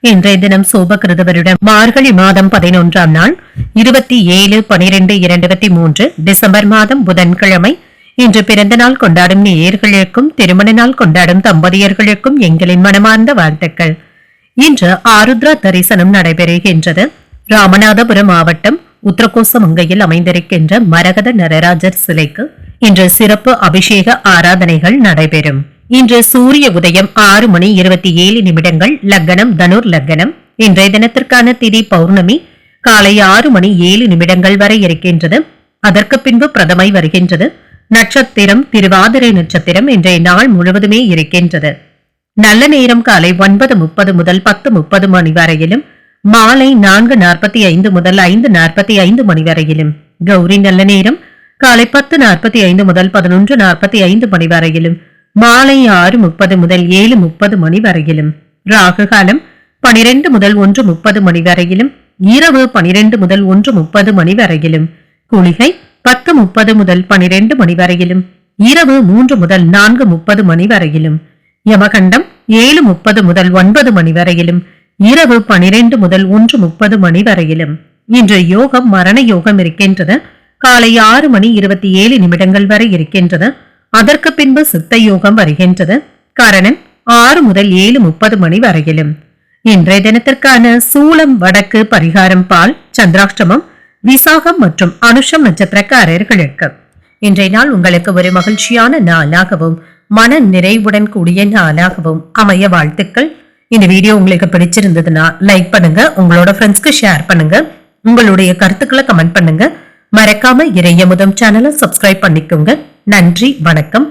இன்றைய தினம் சோபகிருதவரிடம் மார்கழி மாதம் பதினொன்றாம் நாள் இருபத்தி ஏழு பனிரெண்டு இரண்டாயிரத்தி மூன்று டிசம்பர் மாதம் புதன்கிழமை. இன்று பிறந்த நாள் கொண்டாடும் நேயர்களுக்கும் திருமண நாள் கொண்டாடும் தம்பதியர்களுக்கும் எங்களின் மனமார்ந்த வாழ்த்துக்கள். இன்று ஆருத்ரா தரிசனம் நடைபெறுகின்றது. ராமநாதபுரம் மாவட்டம் உத்தரகோசமங்கையில் அமைந்திருக்கின்ற மரகத நடராஜர் சிலைக்கு இன்று சிறப்பு அபிஷேக ஆராதனைகள் நடைபெறும். இன்று சூரிய உதயம் ஆறு மணி இருபத்தி ஏழு நிமிடங்கள். லக்னம் தனுர் லக்னம். இன்றைய தினத்திற்கான திதி பௌர்ணமி. காலை ஆறு மணி ஏழு நிமிடங்கள் வரை இருக்கின்றது. அதற்கு பின்பு பிரதமை வருகின்றது. நட்சத்திரம் திருவாதிரை நட்சத்திரம் இன்றைய நாள் முழுவதுமே இருக்கின்றது. நல்ல நேரம் காலை ஒன்பது முப்பது முதல் பத்து முப்பது மணி வரையிலும். மாலை நான்கு நாற்பத்தி ஐந்து முதல் ஐந்து நாற்பத்தி ஐந்து மணி வரையிலும். கௌரி நல்ல நேரம். காலை பத்து நாற்பத்தி ஐந்து முதல் பதினொன்று நாற்பத்தி ஐந்து மணி வரையிலும். மாலை ஆறு முப்பது முதல் ஏழு முப்பது மணி வரையிலும் ராகு காலம் பனிரெண்டு முதல் ஒன்று முப்பது மணி வரையிலும் இரவு பனிரெண்டு முதல் ஒன்று முப்பது மணி வரையிலும் குளிகை பத்து முப்பது முதல் பனிரெண்டு மணி வரையிலும் இரவு மூன்று முதல் நான்கு முப்பது மணி வரையிலும் யமகண்டம் ஏழு முப்பது முதல் ஒன்பது மணி வரையிலும் இரவு பனிரெண்டு முதல் ஒன்று முப்பது மணி வரையிலும். இன்று யோகம் மரண யோகம் இருக்கின்றது. காலை ஆறு மணி இருபத்தி ஏழு நிமிடங்கள் வரை இருக்கின்றது. அதற்கு பின்பு சித்த யோகம் வருகின்றது. காரணம் ஆறு முதல் ஏழு முப்பது மணி வரையிலும். இன்றைய தினத்திற்கான சூளம் வடக்கு பரிகாரம் பால் சந்திராஷ்டமம் விசாகம் மற்றும் அனுஷம் நட்சத்திரக்காரர்களுக்கு. இன்றைய நாள் உங்களுக்கு ஒரு மகிழ்ச்சியான நாளாகவும் மன நிறைவுடன் கூடிய நாளாகவும் அமைய வாழ்த்துக்கள். இந்த வீடியோ உங்களுக்கு பிடிச்சிருந்ததுன்னா லைக் பண்ணுங்க. உங்களோட ஃப்ரெண்ட்ஸ்க்கு ஷேர் பண்ணுங்க. உங்களுடைய கருத்துக்களை கமெண்ட் பண்ணுங்க. மறக்காம இறையமுதம் சேனலை சப்ஸ்கிரைப் பண்ணிக்கோங்க. நன்றி வணக்கம்.